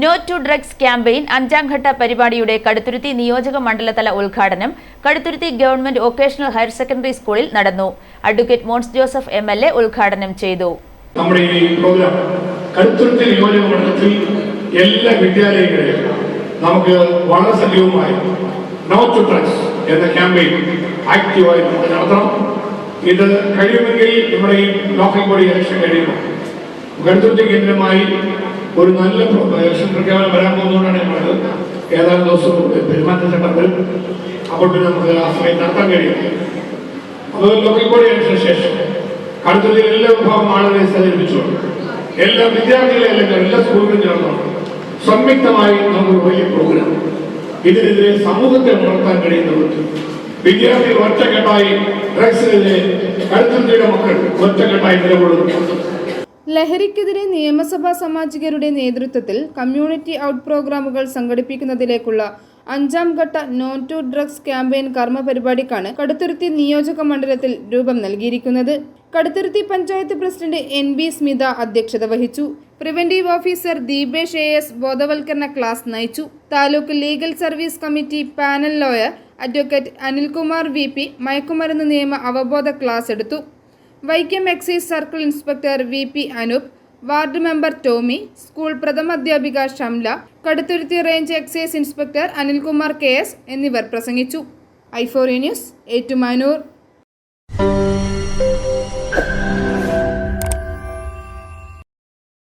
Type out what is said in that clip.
No to drugs campaign അഞ്ചാം ഘട്ട പരിപാടിയുടെ കടുത്തുരുത്തി നിയോജക മണ്ഡലതല ഉദ്ഘാടനം Kaduthuruthy government vocational higher secondary സ്കൂളിൽ നടന്നു. Advocate Mons Joseph M L A ഉദ്ഘാടനം ചെയ്തു. നമ്മുടെ ഈ പ്രോഗ്രാം കടുത്തുരുത്തി നിയോജക എല്ലാ വിദ്യാലയങ്ങളിലും നമുക്ക് വളരെ സജീവമായി നോ ടു ഡ്രഗ്സ് എന്ന ക്യാമ്പയിൻ ആക്റ്റീവായി നമുക്ക് നടത്തണം. ഇത് കഴിയുമെങ്കിൽ നമ്മുടെ ഈ ലോക്കൽ ബോഡി ഇലക്ഷൻ കഴിയുമ്പോൾ കടുത്തുരുത്തി കേന്ദ്രമായി ഒരു നല്ല ഇലക്ഷൻ പ്രഖ്യാപനം വരാൻ പോകുന്നതുകൊണ്ടാണ് നമ്മൾ ഏതാനും ദിവസം പെരുമാറ്റച്ചട്ടം വരും അപ്പോൾ പിന്നെ നമുക്ക് ആ സമയം നടത്താൻ കഴിയും. അത് ലോക്കൽ ബോഡി ഇലക്ഷന് ശേഷം അടുത്തത് എല്ലാ വിഭാഗം ആളുകളെ സഹകരിപ്പിച്ചുകൊണ്ട് എല്ലാ വിദ്യാർത്ഥികളെ അല്ലെങ്കിൽ എല്ലാ സ്കൂളുകളും ചേർന്നുകൊണ്ട് സംയുക്തമായി നമുക്ക് വലിയ പ്രോഗ്രാം ഇതിനെതിരെ സമൂഹത്തെ ഉണർത്താൻ കഴിയുന്ന വിധത്തിൽ വിദ്യാർത്ഥികൾ ഒറ്റക്കെട്ടായി ഡ്രഗ്സിനെതിരെ കടുത്തതിയുടെ മക്കൾ ഒറ്റക്കെട്ടായി നിലകൊള്ളുന്നു. ലഹരിക്കെതിരെ നിയമസഭാ സാമാജികരുടെ നേതൃത്വത്തിൽ കമ്മ്യൂണിറ്റി ഔട്ട് പ്രോഗ്രാമുകൾ സംഘടിപ്പിക്കുന്നതിലേക്കുള്ള അഞ്ചാം ഘട്ട നോൺ ടു ഡ്രഗ്സ് ക്യാമ്പയിൻ കർമ്മ പരിപാടിക്കാണ് കടുത്തുരുത്തി നിയോജക മണ്ഡലത്തിൽ രൂപം നൽകിയിരിക്കുന്നത്. Kaduthuruthy panchayat president N B Smitha അധ്യക്ഷത വഹിച്ചു. Preventive officer Deepesh A S ബോധവൽക്കരണ ക്ലാസ് നയിച്ചു. Taluk legal service committee panel lawyer advocate Anilkumar V P മയക്കുമരുന്ന് നിയമ അവബോധ ക്ലാസ് എടുത്തു. Vaikom excise circle inspector V P Anoop ward member Tomy school പ്രഥമാധ്യാപിക Shamla Kaduthuruthy range excise inspector Anilkumar K S എന്നിവർ പ്രസംഗിച്ചു. I four news Ettumanoor.